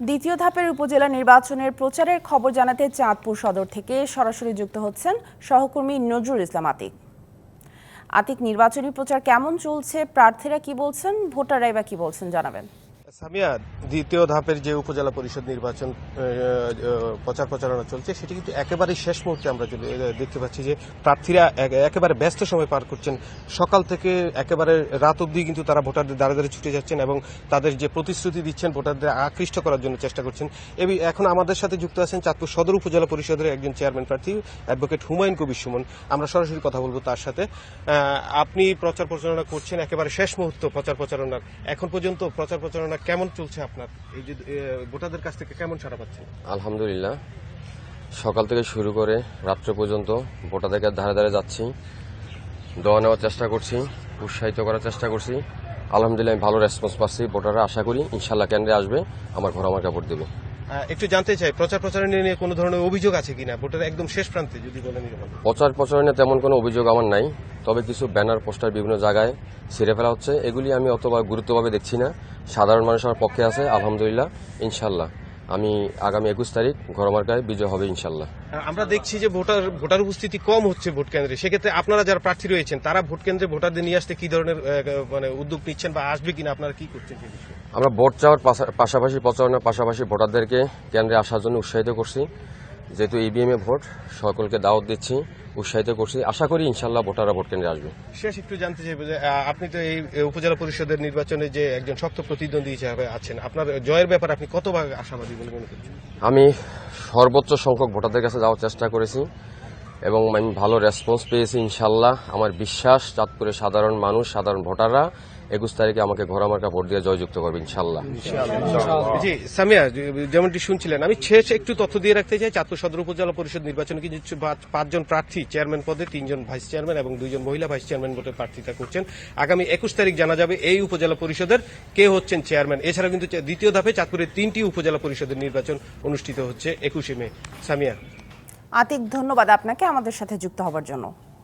দ্বিতীয় ধাপের উপজেলা নির্বাচনের প্রচারের খবর জানাতে চাঁদপুর সদর থেকে সরাসরি যুক্ত হচ্ছেন সহকর্মী নজরুল ইসলাম আতিক। আতিক, নির্বাচনী প্রচার কেমন চলছে? প্রার্থীরা কি বলছেন? ভোটাররাই বা কি বলছেন? জানাবেন। সামিয়া, দ্বিতীয় ধাপের যে উপজেলা পরিষদ নির্বাচন প্রচার প্রচারণা চলছে, সেটি কিন্তু একেবারে শেষ মুহূর্তে আমরা দেখতে পাচ্ছি যে প্রার্থীরা একেবারে ব্যস্ত সময় পার করছেন। সকাল থেকে একেবারে রাত অবধি কিন্তু তারা ভোটারদের দাঁড়ে দাঁড়িয়ে ছুটে যাচ্ছেন এবং তাদের যে প্রতিশ্রুতি দিচ্ছেন, ভোটারদের আকৃষ্ট করার জন্য চেষ্টা করছেন। এবং, এখন আমাদের সাথে যুক্ত আছেন চাঁদপুর সদর উপজেলা পরিষদের একজন চেয়ারম্যান প্রার্থী, অ্যাডভোকেট হুমায়ুন কবির সুমন। আমরা সরাসরি কথা বলব তার সাথে। আপনি প্রচার প্রচারণা করছেন, একেবারে শেষ মুহূর্ত প্রচার প্রচারণার। এখন পর্যন্ত প্রচার প্রচারণা কেমন চলছে আপনার? এই যে ভোটারদের কাছ থেকে কেমন সাড়া পাচ্ছেন? আলহামদুলিল্লাহ। সকাল থেকে শুরু করে রাত্র পর্যন্ত ভোটারদের ধারে ধারে যাচ্ছি। দোয়া নেওয়ার চেষ্টা করছি উৎসাহিত করার চেষ্টা করছি। আলহামদুলিল্লাহ আমি ভালো রেসপন্স পাচ্ছি ভোটাররা আশা করি ইনশাল্লাহ কেন্দ্রে আসবে আমার ঘর আমার কাপড় দেবে। একটু জানতে চাই প্রচার প্রচারণা নিয়ে কোনো ধরনের অভিযোগ আছে কিনা? ভোটার একদম শেষ প্রান্তে যদি বলেন। প্রচার প্রচারণে তেমন কোনো অভিযোগ আমার নাই। তবে কিছু ব্যানার পোস্টার বিভিন্ন জায়গায় ছিঁড়ে ফেলা হচ্ছে। এগুলি আমি অতবা গুরুত্বভাবে দেখছি না। সাধারণ মানুষ আমার পক্ষে আছে আলহামদুলিল্লাহ ইনশাল্লাহ। আমি আগামী একুশ তারিখ ঘরমার্কায় বিজয় হবে ইনশাল্লাহ। আমরা দেখছি যে ভোটার ভোটার উপস্থিতি কম হচ্ছে ভোট কেন্দ্রে। সেক্ষেত্রে আপনারা যারা প্রার্থী রয়েছেন তারা ভোট কেন্দ্রে ভোটারদের নিয়ে আসতে কি ধরনের মানে উদ্যোগ নিচ্ছেন বা আসবে কিনা? আপনারা কি করছেন আমরা ভোট চাওয়ার পাশা- পাশাপাশি প্রচারণার পাশাপাশি ভোটারদেরকে কেন্দ্রে আসার জন্য উৎসাহিত করছি। যেহেতু ইভিএম এ ভোট সকলকে দাওয়াত দিচ্ছি উৎসাহিত করছি। আশা করি ইনশাল্লাহ ভোটাররা ভোট কেন্দ্রে আসবে। শেষ একটু জানতে চাইব যে আপনি তো এই এই উপজেলা পরিষদের নির্বাচনে যে একজন শক্ত প্রতিদ্বন্দ্বী হিসেবে আছেন আপনার জয়ের ব্যাপারে আপনি কত ভাগ আশাবাদী বলে মনে করছেন? আমি সর্বোচ্চ সংখ্যক ভোটারদের কাছে যাওয়ার চেষ্টা করেছি। এবং আমি ভালো রেসপন্স পেয়েছি ইনশাল্লাহ। আমার বিশ্বাস চাঁদপুরের সাধারণ মানুষ সাধারণ ভোটাররা একুশ তারিখে আমাকে ঘোরামার্কা ভোট দিয়ে জয়যুক্ত করবে ইনশাল্লাহ। জি সামিয়া যেমনটি শুনছিলেন আমি শেষ একটু তথ্য দিয়ে রাখতে চাই। চাঁদপুর সদর উপজেলা পরিষদ নির্বাচনে কিন্তু পাঁচজন প্রার্থী চেয়ারম্যান পদে তিনজন ভাইস চেয়ারম্যান এবং দুইজন মহিলা ভাইস চেয়ারম্যান ভোটে প্রার্থিতা করছেন। আগামী একুশ তারিখ জানা যাবে এই উপজেলা পরিষদের কে হচ্ছেন চেয়ারম্যান। এছাড়া কিন্তু দ্বিতীয় ধাপে চাঁদপুরের তিনটি উপজেলা পরিষদের নির্বাচন অনুষ্ঠিত হচ্ছে একুশে মে। সামিয়া। আতিক ধন্যবাদ আপনাকে আমাদের সাথে যুক্ত হবার জন্য।